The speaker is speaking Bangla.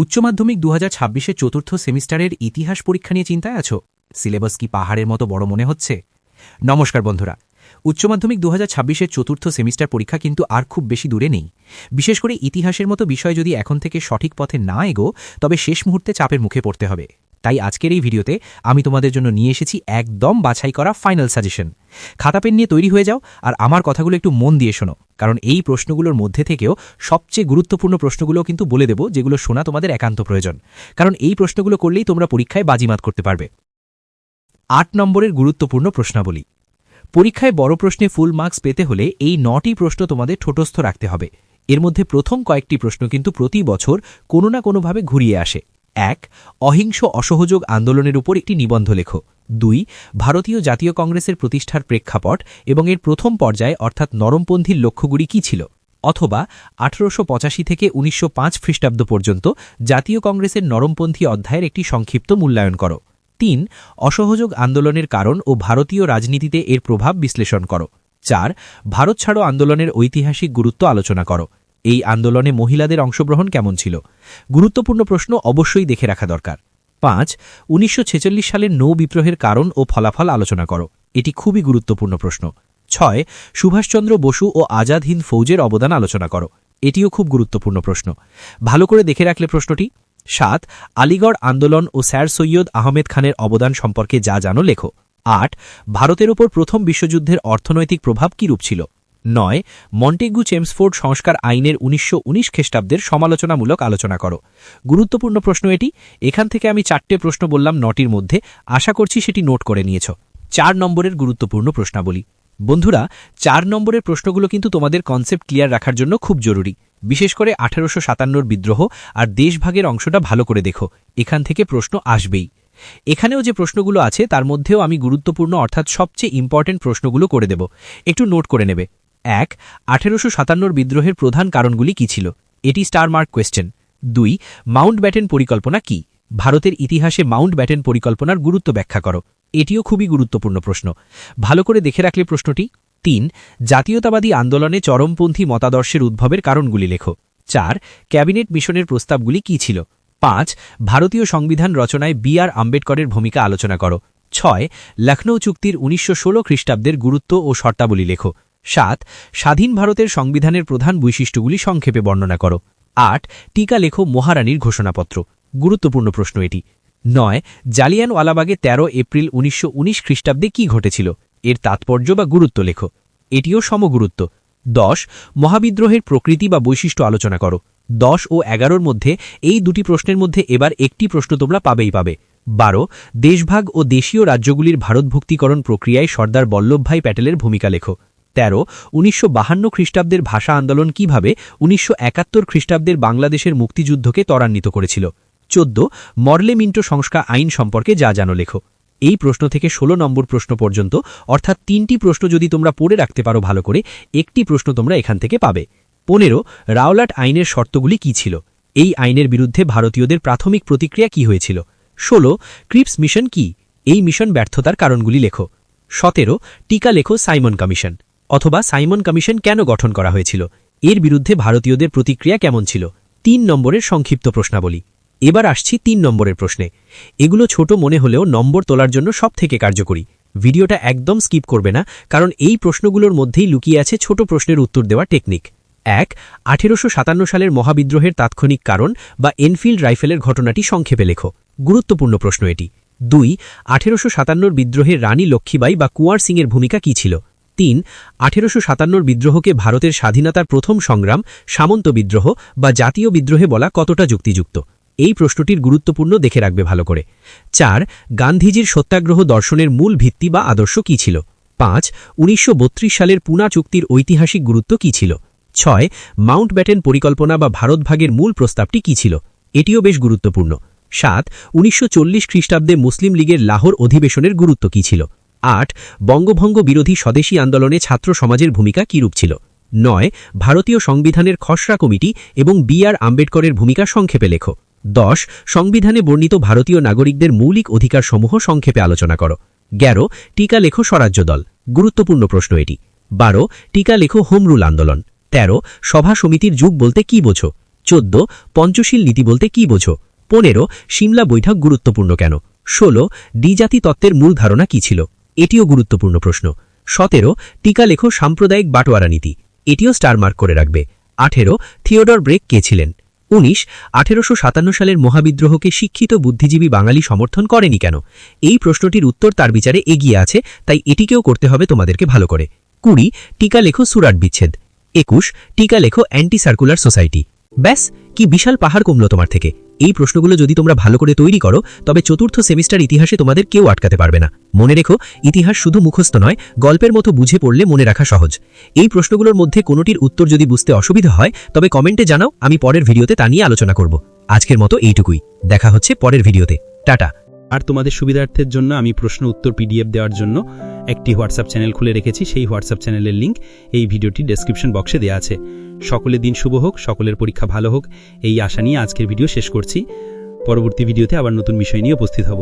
উচ্চ মাধ্যমিক দু হাজার চতুর্থ সেমিস্টারের ইতিহাস পরীক্ষা নিয়ে চিন্তায় আছো? সিলেবাস কি পাহাড়ের মতো বড় মনে হচ্ছে? নমস্কার বন্ধুরা। উচ্চ মাধ্যমিক দু হাজার চতুর্থ সেমিস্টার পরীক্ষা কিন্তু আর খুব বেশি দূরে নেই। বিশেষ করে ইতিহাসের মতো বিষয় যদি এখন থেকে সঠিক পথে না এগো, তবে শেষ মুহূর্তে চাপের মুখে পড়তে হবে। তাই আজকের এই ভিডিওতে আমি তোমাদের জন্য নিয়ে এসেছি একদম বাছাই করা ফাইনাল সাজেশন খাতা পেন নিয়ে তৈরি হয়ে যাও আর আমার কথাগুলো একটু মন দিয়ে শোনো, কারণ এই প্রশ্নগুলোর মধ্যে থেকেও সবচেয়ে গুরুত্বপূর্ণ প্রশ্নগুলো কিন্তু বলে দেব, যেগুলো শোনা তোমাদের একান্ত প্রয়োজন। কারণ এই প্রশ্নগুলো করলেই তোমরা পরীক্ষায় বাজিমাত করতে পারবে। আট নম্বরের গুরুত্বপূর্ণ প্রশ্নাবলী। পরীক্ষায় বড় প্রশ্নে ফুল মার্কস পেতে হলে এই নটি প্রশ্ন তোমাদের ঠোটস্থ রাখতে হবে। এর মধ্যে প্রথম কয়েকটি প্রশ্ন কিন্তু প্রতি বছর কোনো না কোনোভাবে ঘুরিয়ে আসে। এক, অহিংস অসহযোগ আন্দোলনের উপর একটি নিবন্ধ লেখো। দুই, ভারতীয় জাতীয় কংগ্রেসের প্রতিষ্ঠার প্রেক্ষাপট এবং এর প্রথম পর্যায়ে, অর্থাৎ নরমপন্থীর লক্ষ্যগুলি কী ছিল? অথবা, আঠারোশো পঁচাশি থেকে উনিশশো পাঁচ খ্রিস্টাব্দ পর্যন্ত জাতীয় কংগ্রেসের নরমপন্থী অধ্যায়ের একটি সংক্ষিপ্ত মূল্যায়ন করো। তিন, অসহযোগ আন্দোলনের কারণ ও ভারতীয় রাজনীতিতে এর প্রভাব বিশ্লেষণ করো। চার, ভারত ছাড়ো আন্দোলনের ঐতিহাসিক গুরুত্ব আলোচনা করো। এই আন্দোলনে মহিলাদের অংশগ্রহণ কেমন ছিল? গুরুত্বপূর্ণ প্রশ্ন অবশ্যই দেখে রাখা দরকার। পাঁচ, উনিশশো সালের নৌ বিদ্রোহের কারণ ও ফলাফল আলোচনা করো। এটি খুবই গুরুত্বপূর্ণ প্রশ্ন। ছয়, সুভাষচন্দ্র বসু ও আজাদ হিন্দ ফৌজের অবদান আলোচনা করো। এটিও খুব গুরুত্বপূর্ণ প্রশ্ন। ভালো করে দেখে রাখলে প্রশ্নটি। সাত, আলিগড় আন্দোলন ও স্যার সৈয়দ আহমেদ খানের অবদান সম্পর্কে যা জানো লেখো। আট, ভারতের ওপর প্রথম বিশ্বযুদ্ধের অর্থনৈতিক প্রভাব কীরূপ ছিল? নয়, মন্টেগু চেমসফোর্ড সংস্কার আইনের উনিশশো উনিশ খ্রিস্টাব্দের সমালোচনামূলক আলোচনা করো। গুরুত্বপূর্ণ প্রশ্ন এটি, এখান থেকে আমি চারটে প্রশ্ন বললাম নটির মধ্যে, আশা করছি সেটি নোট করে নিয়েছ। চার নম্বরের গুরুত্বপূর্ণ প্রশ্নাবলী। বন্ধুরা, চার নম্বরের প্রশ্নগুলো কিন্তু তোমাদের কনসেপ্ট ক্লিয়ার রাখার জন্য খুব জরুরি। বিশেষ করে আঠারোশো সাতান্নর বিদ্রোহ আর দেশভাগের অংশটা ভালো করে দেখো, এখান থেকে প্রশ্ন আসবেই। এখানেও যে প্রশ্নগুলো আছে তার মধ্যেও আমি গুরুত্বপূর্ণ অর্থাৎ সবচেয়ে ইম্পর্টেন্ট প্রশ্নগুলো করে দেব। একটু নোট করে নেবে। এক, আঠেরোশো বিদ্রোহের প্রধান কারণগুলি কি ছিল? এটি স্টার মার্ক কোয়েশ্চেন। দুই, মাউন্ট ব্যাটেন পরিকল্পনা কি? ভারতের ইতিহাসে মাউন্ট ব্যাটেন পরিকল্পনার গুরুত্ব ব্যাখ্যা করো। এটিও খুবই গুরুত্বপূর্ণ প্রশ্ন। ভালো করে দেখে রাখলে প্রশ্নটি। তিন, জাতীয়তাবাদী আন্দোলনে চরমপন্থী মতাদর্শের উদ্ভবের কারণগুলি লেখো। চার, ক্যাবিনেট মিশনের প্রস্তাবগুলি কি ছিল? পাঁচ, ভারতীয় সংবিধান রচনায় বি আর আম্বেদকরের ভূমিকা আলোচনা করো। ছয় লখনৌ চুক্তির উনিশশো ষোলো খ্রিস্টাব্দের গুরুত্ব ও শর্তাবলী লেখো। সাত, স্বাধীন ভারতের সংবিধানের প্রধান বৈশিষ্ট্যগুলি সংক্ষেপে বর্ণনা করো। আট, টিকা লেখো মহারানীর ঘোষণাপত্র। গুরুত্বপূর্ণ প্রশ্ন এটি। নয় জালিয়ানওয়ালাবাগে ১৩ এপ্রিল উনিশশো উনিশ খ্রিস্টাব্দে কি ঘটেছিল? এর তাৎপর্য বা গুরুত্ব লেখো। এটিও সমগুরুত্ব। দশ, মহাবিদ্রোহের প্রকৃতি বা বৈশিষ্ট্য আলোচনা করো। দশ ও এগারোর মধ্যে এই দুটি প্রশ্নের মধ্যে এবার একটি প্রশ্ন তোমরা পাবেই পাবে। বারো, দেশভাগ ও দেশীয় রাজ্যগুলির ভারতভুক্তিকরণ প্রক্রিয়ায় সর্দার বল্লভভাই প্যাটেলের ভূমিকা লেখো। তেরো, উনিশশো বাহান্ন খ্রিস্টাব্দের ভাষা আন্দোলন কীভাবে উনিশশো একাত্তর খ্রিস্টাব্দের বাংলাদেশের মুক্তিযুদ্ধকে ত্বরান্বিত করেছিল? চোদ্দ, মরলে মিন্টো সংস্কার আইন সম্পর্কে যা জানো লেখো। এই প্রশ্ন থেকে ১৬ নম্বর প্রশ্ন পর্যন্ত, অর্থাৎ তিনটি প্রশ্ন যদি তোমরা পড়ে রাখতে পারো ভালো করে, একটি প্রশ্ন তোমরা এখান থেকে পাবে। পনেরো, রাওলাট আইনের শর্তগুলি কি ছিল? এই আইনের বিরুদ্ধে ভারতীয়দের প্রাথমিক প্রতিক্রিয়া কি হয়েছিল? ষোলো, ক্রিপস মিশন কি? এই মিশন ব্যর্থতার কারণগুলি লেখো। সতেরো, টিকা লেখো সাইমন কমিশন। অথবা সাইমন কমিশন কেন গঠন করা হয়েছিল? এর বিরুদ্ধে ভারতীয়দের প্রতিক্রিয়া কেমন ছিল? তিন নম্বরের সংক্ষিপ্ত প্রশ্নাবলী। এবার আসছি তিন নম্বরের প্রশ্নে। এগুলো ছোট মনে হলেও নম্বর তোলার জন্য সব থেকে কার্যকরী। ভিডিওটা একদম স্কিপ করবে না, কারণ এই প্রশ্নগুলোর মধ্যেই লুকিয়ে আছে ছোট প্রশ্নের উত্তর দেওয়া টেকনিক। এক, আঠেরোশো সালের মহাবিদ্রোহের তাৎক্ষণিক কারণ বা এনফিল্ড রাইফেলের ঘটনাটি সংক্ষেপে লেখো। গুরুত্বপূর্ণ প্রশ্ন এটি। দুই, আঠেরোশো সাতান্নর বিদ্রোহের রানী লক্ষ্মীবাই বা কুয়ার সিংয়ের ভূমিকা কী ছিল? তিন, আঠেরোশো বিদ্রোহকে ভারতের স্বাধীনতার প্রথম সংগ্রাম, সামন্ত বিদ্রোহ বা জাতীয় বিদ্রোহে বলা কতটা যুক্তিযুক্ত? এই প্রশ্নটির গুরুত্বপূর্ণ দেখে রাখবে ভালো করে। চার, গান্ধীজির সত্যাগ্রহ দর্শনের মূল ভিত্তি বা আদর্শ কী ছিল? পাঁচ, উনিশশো সালের পুনা চুক্তির ঐতিহাসিক গুরুত্ব কী ছিল? ছয়, মাউন্ট ব্যাটেন পরিকল্পনা বা ভারতভাগের মূল প্রস্তাবটি কী ছিল? এটিও বেশ গুরুত্বপূর্ণ। সাত, উনিশশো খ্রিস্টাব্দে মুসলিম লীগের লাহোর অধিবেশনের গুরুত্ব কী ছিল? আট, বঙ্গভঙ্গ বিরোধী স্বদেশী আন্দোলনে ছাত্র সমাজের ভূমিকা কীরূপ ছিল? নয়, ভারতীয় সংবিধানের খসড়া কমিটি এবং বি আর আম্বেদকরের ভূমিকা সংক্ষেপে লেখো। দশ, সংবিধানে বর্ণিত ভারতীয় নাগরিকদের মৌলিক অধিকারসমূহ সংক্ষেপে আলোচনা করো। গ্যারো টিকা লেখো স্বরাজ্য দল। গুরুত্বপূর্ণ প্রশ্ন এটি। বারো, টিকা লেখো হোমরুল আন্দোলন। তেরো, সভা সমিতির যুগ বলতে কি বোঝো? চোদ্দ, পঞ্চশীল নীতি বলতে কি বোঝো? পনেরো, সিমলা বৈঠক গুরুত্বপূর্ণ কেন? ষোলো ডি জাতি তত্ত্বের মূল ধারণা কি ছিল? এটিও গুরুত্বপূর্ণ প্রশ্ন। সতেরো, টিকা লেখো সাম্প্রদায়িক বাটোয়ারা নীতি। এটিও স্টার মার্ক করে রাখবে। আঠেরো, থিওডর ব্রেক কে ছিলেন? উনিশ, আঠেরোশো সালের মহাবিদ্রোহকে শিক্ষিত বুদ্ধিজীবী বাঙালি সমর্থন করেনি কেন? এই প্রশ্নটির উত্তর তার বিচারে এগিয়ে আছে, তাই এটিকেও করতে হবে তোমাদেরকে ভালো করে। কুড়ি, টিকা লেখো সুরাট বিচ্ছেদ। একুশ, টিকা লেখো অ্যান্টি সার্কুলার সোসাইটি। ব্যাস, কি বিশাল পাহাড় কমলো তোমার থেকে। এই প্রশ্নগুলো যদি তোমরা ভালো করে তৈরি করো, তবে চতুর্থ সেমিস্টার ইতিহাসে তোমাদের কেউ আটকাতে পারবে না। মনে রেখো, ইতিহাস শুধু মুখস্থ নয়, গল্পের মতো বুঝে পড়লে মনে রাখা সহজ। এই প্রশ্নগুলোর মধ্যে কোনোটির উত্তর যদি বুঝতে অসুবিধা হয়, তবে কমেন্টে জানাও, আমি পরের ভিডিওতে তা নিয়ে আলোচনা করব। আজকের মতো এইটুকুই। দেখা হচ্ছে পরের ভিডিওতে। টাটা। আর তোমাদের সুবিধার্থের জন্য আমি প্রশ্ন উত্তর পিডিএফ দেওয়ার জন্য একটি হোয়াটসঅ্যাপ চ্যানেল খুলে রেখেছি। সেই হোয়াটসঅ্যাপ চ্যানেলের লিঙ্ক এই ভিডিওটি ডেসক্রিপশন বক্সে দেওয়া আছে। সকলের দিন শুভ হোক, সকলের পরীক্ষা ভালো হোক। এই আশা নিয়ে আজকের ভিডিও শেষ করছি। পরবর্তী ভিডিওতে আবার নতুন বিষয় নিয়ে উপস্থিত হব।